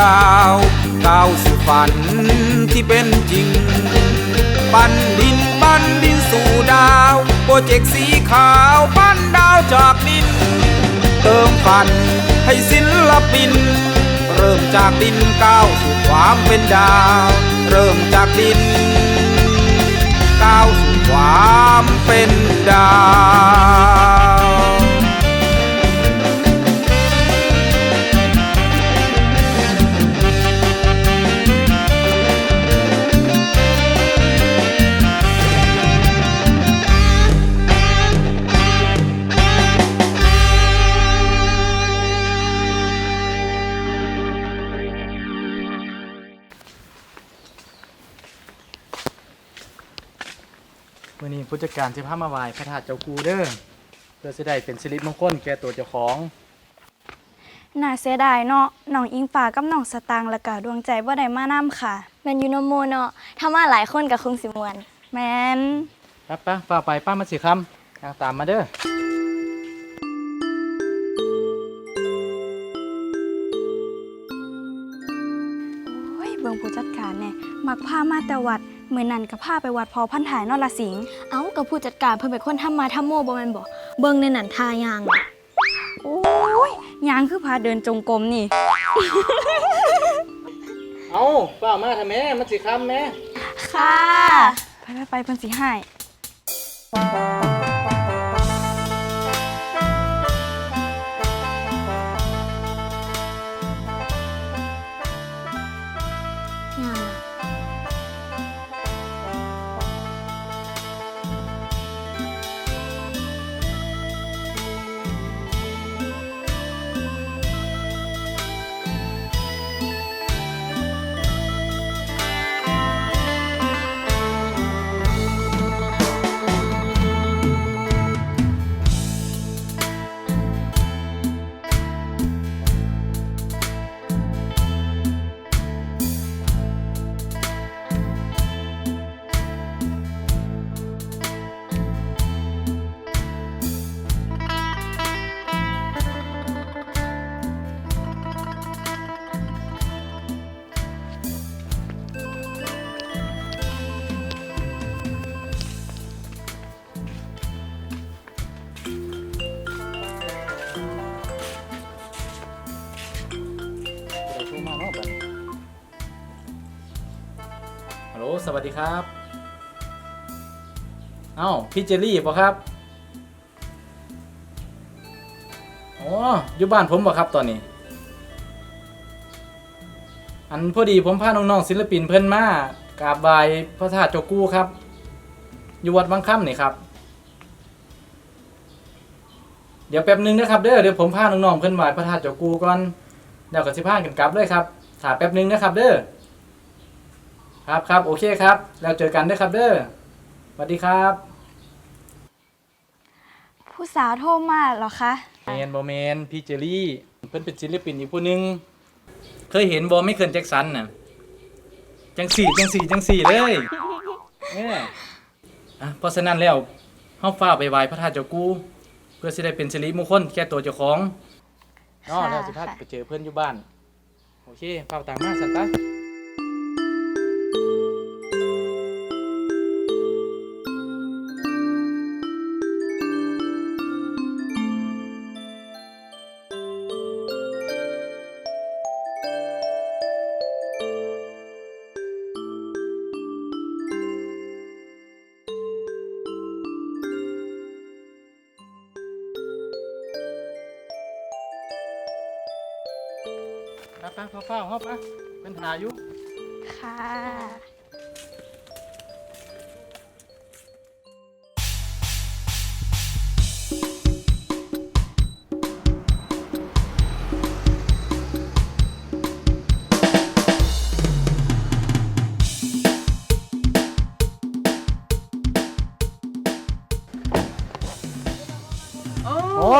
ปั้าวก้าวสู่ฝันที่เป็นจริง ปั้นดินปั้นดินสู่ดาว โปรเจกต์สีขาวปั้นดาวจากดิน เติมฝันให้ศิลปิน เริ่มจากดินก้าวสู่ความเป็นดาว เริ่มจากดิน ก้าวสู่ความเป็นดาว การสิพามาไหว้พระธาตุเจ้ากูเด้อเพื่อสิได้เป็นสิริมงคลแก่ตัวเจ้าของน่าเสียดายเนาะน้องอิงฟ้ากับน้องสตางค์และกะดวงใจบ่ได้มานํค่ะ แมนยูโนโมเนาะถ้ามาหลายคนกับคงสิมวนแมนป้าป้าฝ่าไปป้ามาสิคำเอาตามมาเด้อโอ้ยเบิ่งผู้จัดการแน่มักพามาแต่วัด มื้อนั้นก็พาไปวัดพอพันถ่ายเนอละสิงห์เอ้ากับผู้จัดการเพิ่นเป็นคนทำมาทำโมบ่แม่นบ่เบิ่งในหนันทายางน่ะโอ้ยยางคือพาเดินจงกรมนี่ เอาฝ่ามาทำแม่มาสิคำแม่ค่ะ ไปไปไปเพิ่นสิให้ วัสดีครับ เอ้าพี่เจอรี่ป่ะครับอ๋ออยู่บ้านผมป่ะครับตอนนี้ อันพอดีผมพาน้องๆศิลปินเพิ่อนมากราบไหว้พระธาตุเจ้ากู้ครับ อยู่วัดบางค่ำนี่ครับ เดี๋ยวแป๊บหนึงนะครับเด้อเดี๋ยวผมพาน้องๆเพิ่นไหว้พระธาตุเจ้ากู้ก่อนเดี๋ยวก็สิพากันกลับเลยครับถาแป๊บหนึงนะครับเด้อ ครับครับโอเคครับ แล้วเจอกันเด้อครับเด้อสวัสดีครับผู้สาวโทรมาเหรอคะ เมนบอเมนพี่เจอรี่ เพิ่นเป็นศิลปินอีกผู้หนึง เคยเห็นบอไม่เคินแจ็คสันน่ะ จังสี่จังสี่จังสี่เลยเนี่ยอะเพราะฉะนั้นแล้วเฮาฟ้าไปไหว้พระธาตุเจ้ากู เพื่อสิได้เป็นสิริมงคลแก่ตัวเจ้าของเนาะค่ะแล้วสิพาค่ะ ไปเจอเพื่อนอยู่บ้าน โอเคเฝ้าตามมาสันตะ เฝ้าเฝ้าเฮาปะเป็นหาอยู่ค่ะ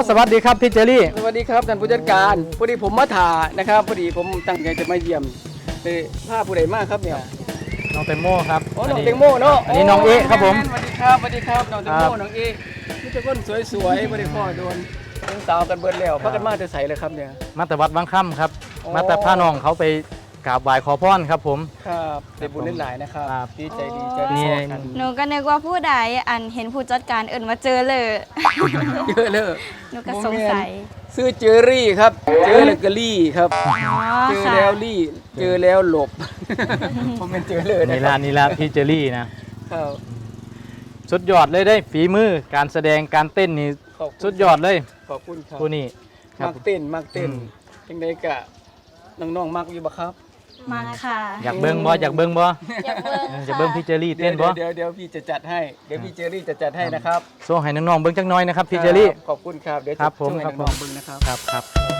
สวัสดีครับพี่เจอรี่ สวัสดีครับท่านผู้จัดการพอดีผมมาถ่านะครับพอดีผมตั้งใจจะมาเยี่ยมเลยผ้าผู้ใดมากครับเนี่ยน้องแตงโมครับโอ้น้องแตงโมเนาะอันนี้น้องเอ๊ะครับผมสวัสดีครับสวัสดีครับน้องแตงครัโมบน้องเอ๊ะนี่จะก้นสวยๆบริพ่อโดนเป็นสาวกันเบิดแล้วพากันมาแต่ใสเลยครับเนี่ยมาแต่วัดบางค่ำครับโอ้มาแต่พาน้องเขาไป กราบไหว้ขอพรครับผม ครับได้บุญหลายๆนะครับครับ ดีใจดีใจนี่ที่สอนกันหนูก็นึกว่าผู้ใดอันเห็นผู้จัดการเอิ่นมาเจอเลย เยอะเลยหนูก็สงสัยซื้อเจอรี่ครับ เจอแล้วก็รี่ครับ อ๋อเจอค่ะแล้วรี่ เจอแล้วหลบ ผมเป็นเจอเลยนะนี่คละรับนี่ละพี่เจอรี่นะ ครับสุดยอดเลยได้ฝีมือการแสดงการเต้นนี่ขอบคุณสุดยอดเลยขอบคุณครับผู้นี้ครับมักเต้นมักเต้นอืมจังไดกะน้องๆมักอยู่บ่ครับ มาค่ะ อยากเบิ้งบ่อยากเบิ้งบ่อยากเบิ่งเออจะเบิ้งพี่เจอรี่เดี๋เต้ยวนบ่เดี๋ยวเดี๋ยวพี่จะจัดให้ เดี๋ยวพี่เจอรี่จะจัดให้นะครับโซ่ให้น้องๆเบิ้งจักหน้อยนะครับพี่เจอรี่ ขอบคุณครับ เดี๋ยวครับจะผมช่วยครับน้องผมๆเบิ่งนะครับ ครับครับ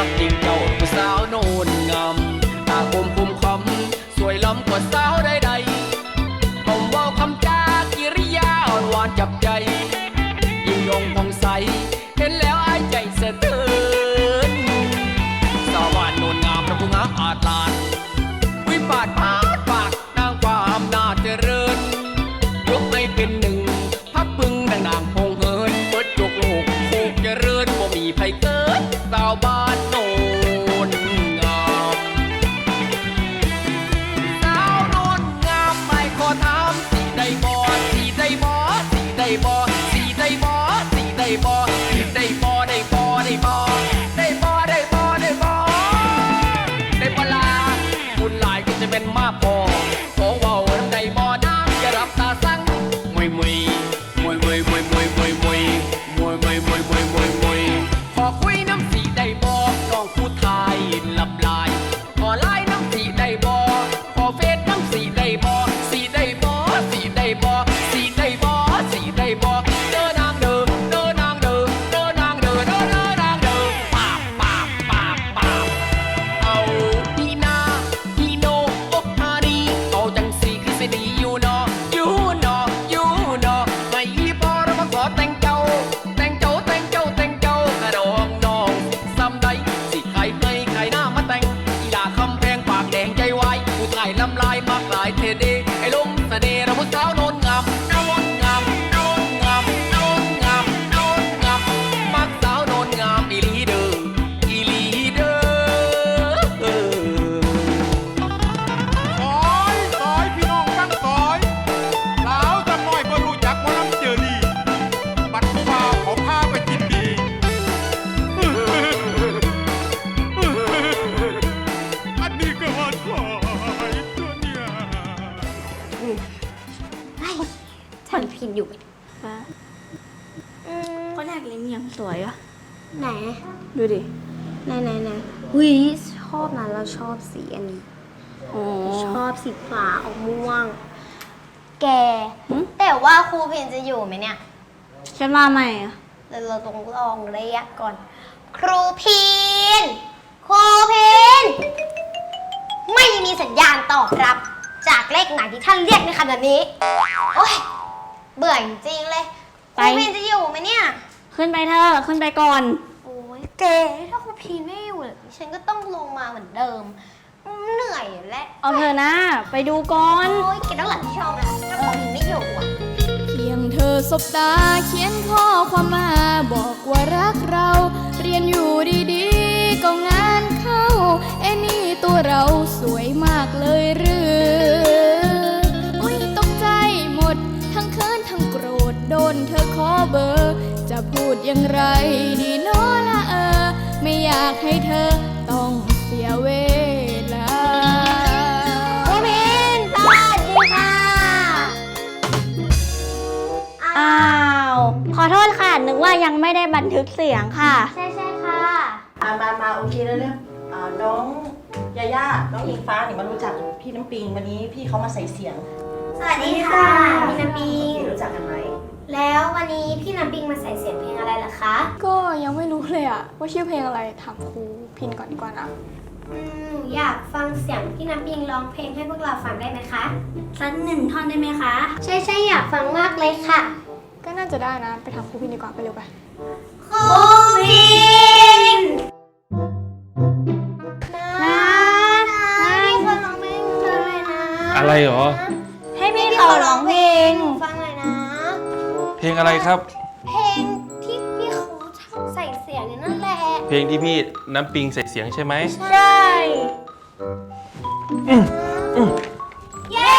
i'm nothing done. birthday ฉันพินอยู่คนแรกเลยมียังสวยอะ ไหน ดูดิ ไหนไหนไหนหุยชอบนะเราชอบสีอันนี้ โอ้ชอบสีฟ้าออกม่วง แก แต่ว่าครูเพนจะอยู่ไหมเนี่ยฉันมาใหม่อะเดี๋ยวเราต้องลองเรียกก่อน ครูพิน ครูพิน ไม่มีสัญญาณตอบรับ จากเลขไหนที่ท่านเรียกในขณะนี้ โอ้ยเบื่อจริงๆเลยคไป รูพินจะอยู่ไหมเนี่ย ขึ้นไปเถอะขึ้นไปก่อน โอ้ยเกถ้าครูพีนไม่อยู่เนี่ยฉันก็ต้องลงมาเหมือนเดิม เหนื่อยและเอาเถอะนะ ไปดูก่อน โอ้ยแกต้องหลับผิดชอบนะถ้าครูพีนไม่อยู่อะเพียงเธอสบตาเขียนข้อความมา บอกว่ารักเรา เรียนอยู่ดีๆ ก็งานเข้าเอ็นี่ตัวเราสวยมากเลยหรืออุ้ยตกใจหมด ทั้งเคินทั้งโกรธโดนเธอขอเบอร์ จะพูดอย่างไรดีเน้อละเออ ไม่อยากให้เธอต้องเสียเวลาครูพินสวัสดีค่ะ อ้าว ขอโทษค่ะ นึกว่ายังไม่ได้บันทึกเสียงค่ะ ใช่ใช่ค่ะอะมามาโอเคแล้วเร็ว อ่าน้องยาย่าน้องอิงฟ้าเนี่ยมารู้จักพี่น้ำปิงวันนี้พี่เขามาใส่เสียงสวัสดีค่ะพี่น้ำปิง พี่รู้จักกันไหม แล้ววันนี้พี่น้ำปิงมาใส่เสียงเพลงอะไรล่ะคะ ก็ยังไม่รู้เลยอะว่าชื่อเพลงอะไรถามครูพินก่อนดีกว่านะอืมอยากฟังเสียงพี่น้ำปิงร้องเพลงให้พวกเราฟังได้ไหมคะ สักหนึ่งท่อนได้ไหมคะ ใช่ใช่อยากฟังมากเลยค่ะก็น่าจะได้นะ ไปถามครูพินดีกว่าไปเร็วไป ครูพิน อะไรหรอ ให้พี่เขาร้องเพลงฟังหน่อยนะ เพลงอะไรครับ เพลงที่พี่เขาใส่เสียงอยู่นั่นแหละ เพลงที่พี่น้ำปิงใส่เสียงใช่ไหมใช่เย้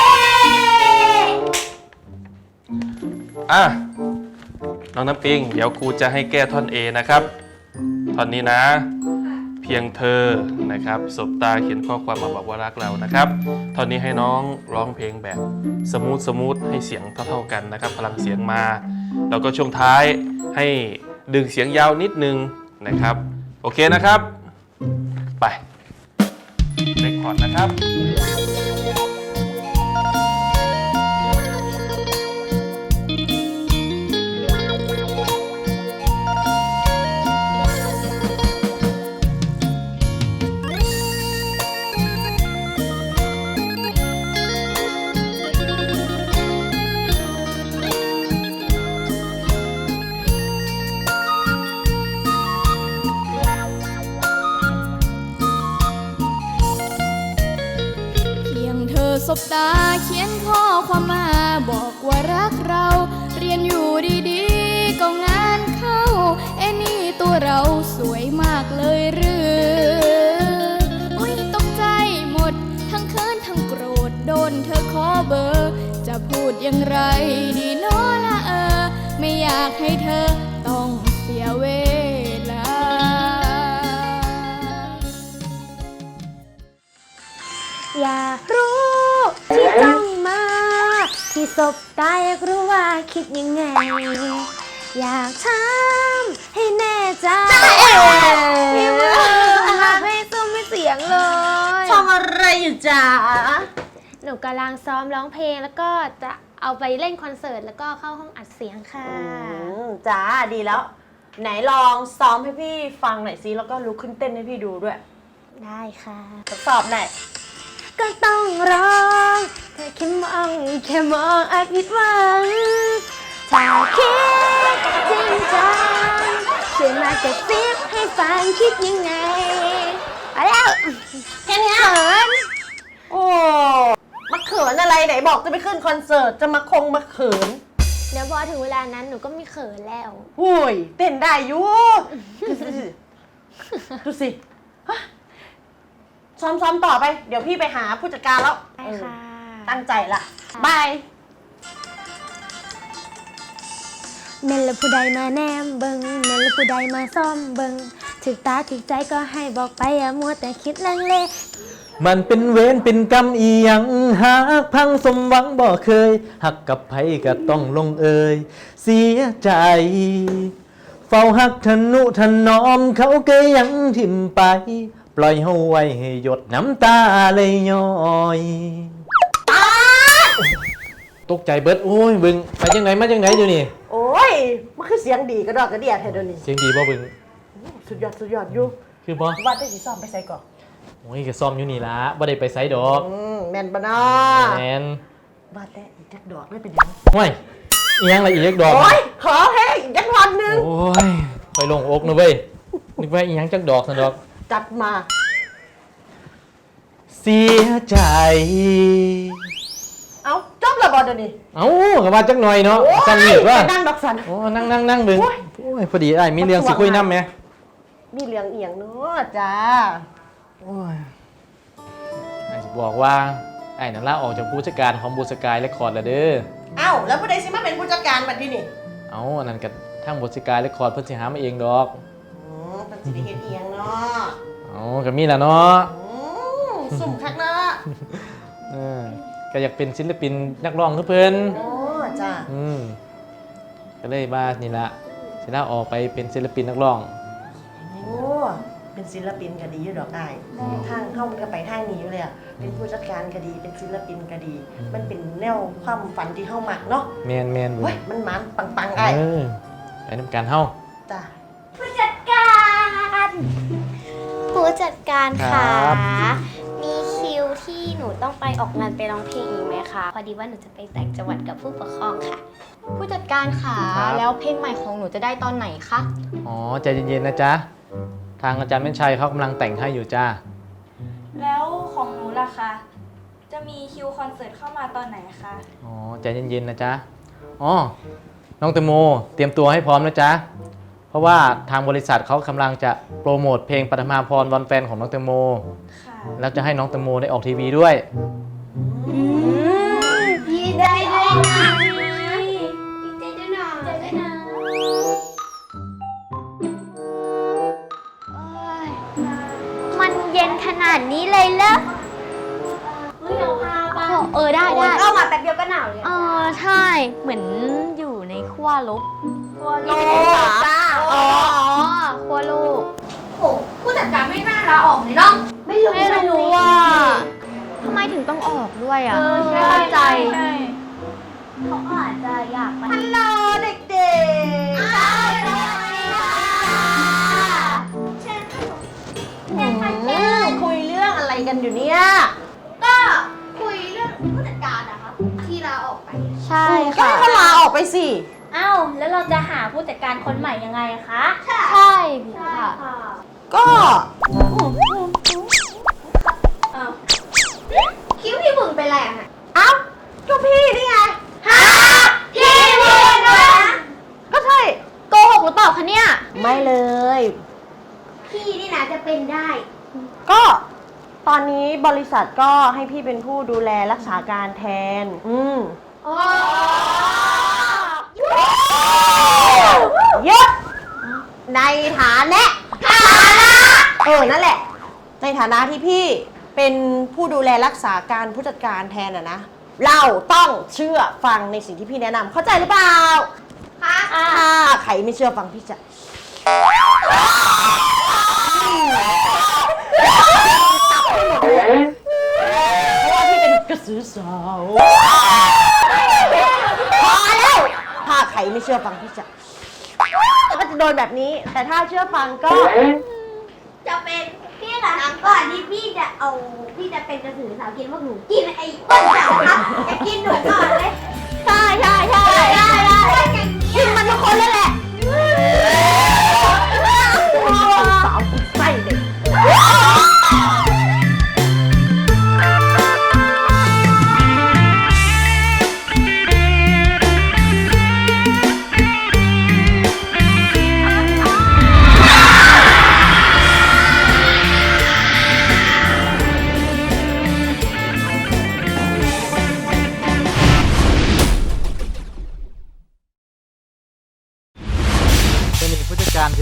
อะน้องน้ำปิง เดี๋ยวครูจะให้แก้ท่อน A นะครับ ท่อนนี้นะ เพียงเธอนะครับสบตาเขียนข้อความมาบอกว่ารักเรานะครับตอนนี้ให้น้องร้องเพลงแบบสมูทสมูทให้เสียงเท่าๆกันนะครับ พลังเสียงมา แล้วก็ช่วงท้ายให้ดึงเสียงยาวนิดนึงนะครับ โอเคนะครับ ไปเรคคอร์ดนะครับ นเธอขอเบอร์ จะพูดอย่างไรดีเนาะละเออ ไม่อยากให้เธอต้องเสียเวลา อยากรู้ที่จ้องมา ที่สบตาอยากรู้ว่าคิดยังไง อยากถามให้แน่ใจพี่มือไม่ซุ้มไม่เสียงเลย ทำอะไรอยู่จ๋าห นูกำลังซ้อมร้องเพลง แล้วก็จะเอาไปเล่นคอนเสิร์ตแล้วก็เข้าห้องอัดเสียงค่ะ อืมจ้าดีแล้ว ไหนลองซ้อมให้พี่ฟังหน่อยสิแล้วก็ลุกขึ้นเต้นให้พี่ดูด้วยได้ค่ะ ทดสอบหน่อยก็ต้องร้องเธอแค่มองแค่มองอาจผิดหวังถ้าคิดจริงจังช่วยมากระซิบให้ฟังคิดยังไงเอาแล้วแค่นี้เขินโอ้มาเขิ นอะไรไหนบอกจะไปขึ้นคอนเสิร์ตจะมาคงมาเขินเดี๋ยวพอถึงเวลานั้นหนูก็ไม่เขินแล้ว หุยเต้นได้อยู่ดูสิดูสิฮะซ้อมๆต่อไป เดี๋ยวพี่ไปหาผู้จัดการแล้วได้ค่ะ เออตั้งใจละบายเมนและผู้ใดมาแนมเบิงเมนและผู้ใดมาซ่อมเบิงถึกตาถึกใจก็ให้บอกไปอย่ามัวแต่คิดลังเล มันเป็นเวรเป็นกรรมอีหยังหากพังสมหวังบ่เคย หักกับไผก็ต้องลงเอ่ยเสียใจ เฝ้าหักทนุถนอมเขาก็ยังทิมไป ปล่อยเฮาไว้ให้หยดน้ำตาเลยย้อยตกใจเบิดโอ้ยเบึงไปจังไหนมาจังไหนอยู่นี่ โอ้ย มันคือเสียงดีกระดอกกระเดียดเธอเดี๋ยวนี้เสียงดีบ่เบึง สุดยอดสุดยอดอยู่คือบ่ว่าได้สีซ้อมไปใส่ก่อน โอ้ยก็ซ้อมอยู่นี่ละบ่ได้ไปไสดอกอืมแมนบานาแมนว่าแต่อีกจักดอกไม่เป็นยังห้วยอีหยังละอีกดอกโอ้ยขอเพลงอีกจักวันหนึ่งโอ้ยไปลงอกนะเว้ยนึกว่าอีหยังจักดอกสันดอก จัดมา เสียใจ เอาจบและบอลเดี๋ยวนี้เอ้าก็ว่าจักหน่อยเนาะโอ้ยสั่นนี่ว่าไปนั่งดอกสัน โอ้นั่งนั่งนั่งเบึงโอ้ย โอ้ยพอดีไอ้ายมีเรื่องสิคุยนำไหมมีเหลืองเอียงเนาะจ้า โอ้ยไอ้ายสิบอกว่า ไอ้ายนั่นลาออกจากผู้จัดการของบูสกายและคอร์ดแล้วเด้อ เอ้าแล้วผู้ใดสิมาเป็นผู้จัดการบัดที่นี่เอ้าอันนั้นก็ทางบูสกายและคอร์ดเพิ่นสิหามาเองดอก อืมเป็นสิได้เฮ็ดเอียงเนานาะอ๋อก็มีแหละเนาะอืมสุ่มคักนะเออก็อยากเป็นศิลปินนักร้องคือเพิ่นโอ้จ้าอืมก็เลยว่านี่ละสิลาออกไปเป็นศิลปินนักร้องโอ้ เป็นศิลปินก็ดีอยู่ดอกไอ้ายทางเข้ามันก็ไปทางนี้อยู่เลยอะเป็นผู้จัดการก็ดี เป็นศิลปินก็ดี มันเป็นแนวความฝันที่เข้ามักเนาะแมนแมนเว้เฮ้ยยมันมันปังๆไอ้ายเออไปนำการเฮาจ้าผู้จัดการ ผู้จัดการคค่ะรับ มีคิวที่หนูต้องไปออกงานไปร้องเพลงอีกไหมคะ พอดีว่าหนูจะไปแต่งจังหวัดกับผู้ปกครองค่ะ ผู้จัดการค่ะ ครับ แล้วเพลงใหม่ของหนูจะได้ตอนไหนคะ อ๋อใจเย็นๆนะจ๊ะ ทางอาจารย์เม่นชัยเขากำลังแต่งให้อยู่จ้า แล้วของหนูล่ะคะ จะมีคิวคอนเสิร์ตเข้ามาตอนไหนคะ อ๋อใจเย็นๆนะจ๊ะ อ๋อ น้องแตงโมเตรียมตัวให้พร้อมนะจ๊ะ เพราะว่าทางบริษัทเขากำลังจะโปรโมทเพลงปฐมาพรวันแฟนของน้องแตงโม ค่ะ แล้วจะให้น้องแตงโมได้ออกทีวีด้วย เหมือนอยู่ในขั้วลบโลจ้าอ๋อขั้วโลกโอ้ผู้จัดการไม่น่าลาออกเลยเนาะไม่รู้ไม่รู้ว่าทำไมถึงต้องออกด้วยอะเออไม่ใช่เข้าใจเขาอาจจะอยากไปฮัลโหลเด็กอ้าวสวัสดีค่ะเชิญค่ะเชิญค่ะเชิญๆคุยเรื่องอะไรกันอยู่เนี่ย ใช่ก็ค่ะให้เขาลาออกไปสิ เอ้าแล้วเราจะหาผู้จัดการคนใหม่ยังไงคะใช่ใช่ค่ะ ก็ คิ้วพี่บึงเป็นไรอะฮะเอ้าก็พี่นี่ไงฮะพี่บึงนะก็ใช่ โกหกหรือเปล่าคะเนี่ย ไม่เลย พี่นี่นะจะเป็นได้ ก็ตอนนี้บริษัทก็ให้พี่เป็นผู้ดูแลรักษาการแทน อืมอ๋อเยอะในฐานะฐานะเออ นั่นแหละ ในฐานะที่พี่เป็นผู้ดูแลรักษาการผู้จัดการแทนอะนะ เราต้องเชื่อฟังในสิ่งที่พี่แนะนำเข้าใจหรือเปล่าค่ะถ้าใครไม่เชื่อฟังพี่จะเพราะว่าพี่เป็น กระสือสาวพอแล้วถ้าใครไม่เชื่อฟังพี่จะก็จะโดนแบบนี้ แต่ถ้าเชื่อฟังก็ จะเป็นพี่ค่ะก่อนที่พี่จะเอาพี่จะเป็นกระสือสาวกินพวกหนูกินไอ้ต้นจักรครับจะกินหนูก่อนเลยใช่ใช่ใช่ได้ได้กินมันทุกคนเลยแหละ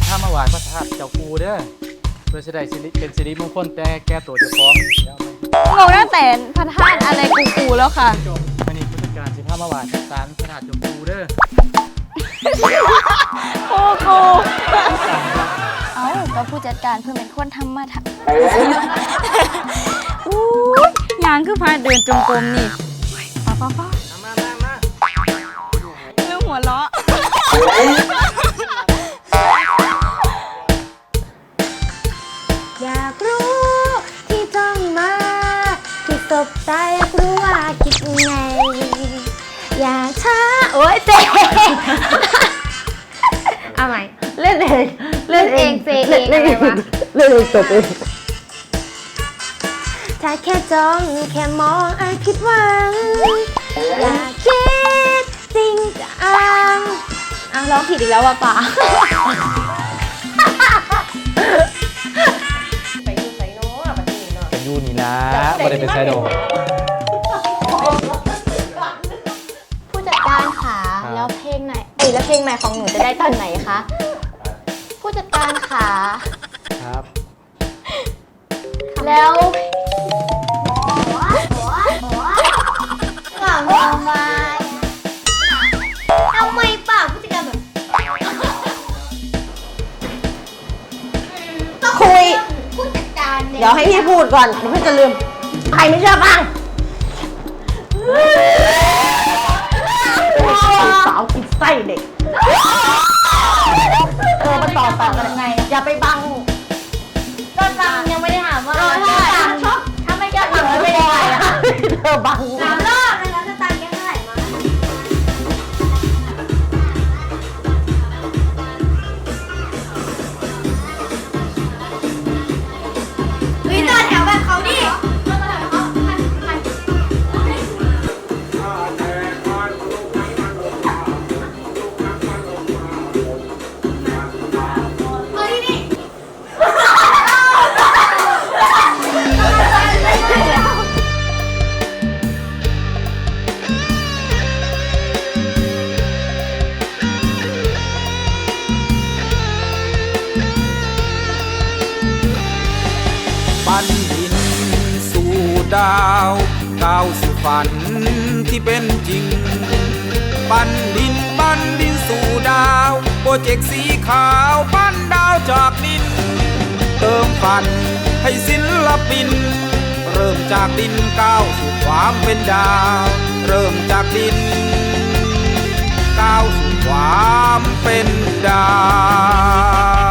ผู้จัดการสิพามาไหว้พระธาตุเจ้าปูเด้อเพื่อสิได้สิริเป็นสิริมงคลแต่แก้ตัวเจ้าของเดี๋ยวเอางงตั้งแต่พระธาตุอะไรกูๆแล้วค่ะไปจบวันนี้ผู้จัดการสิพามาไหว้ศาลพระธาตุเจ้าปูเด้อโอ้กูเอ้าก็ผู้จัดการเพิ่งเป็นคนทำมาทำอู้ยยางคือพาเดินจงกรมนี่ป้าป้าป้ามามามา เรื่องหัวเราะ บตาอยากรู้ว่าคิดไง อยากช้า โอ๊ยเจ๊เอาใหม่ เล่นเองเล่นเองเฟย์เองอะไรวะเล่นเองตบเองถ้าแค่จ้องแค่มองอาจคิดหวัง อยาคิดจริงจังอะร้องผิดอีกแล้วว่ะป๋า อนี่นะบ่ได้เป็นไซโดผู้จัดการค่ะ แล้วเพลงไหนเอ้แล้วเพลงใหม่ของหนูจะได้ตอนไหนคะ ผู้จัดการค่ะ ครับ แล้ว เดี๋ยวให้พี่พูดก่อนเดี๋ยวพี่จะลืม ใครไม่เชื่อฟังสาวกินไส้เด็กเออมาต่อต่อกันยังไง อย่าไปบัง เจกต์สีขาวปั้นดาวจากดิน เติมฝันให้ศิลปิน เริ่มจากดินก้าวสู่ความเป็นดาว เริ่มจากดินก้าวสู่ความเป็นดาว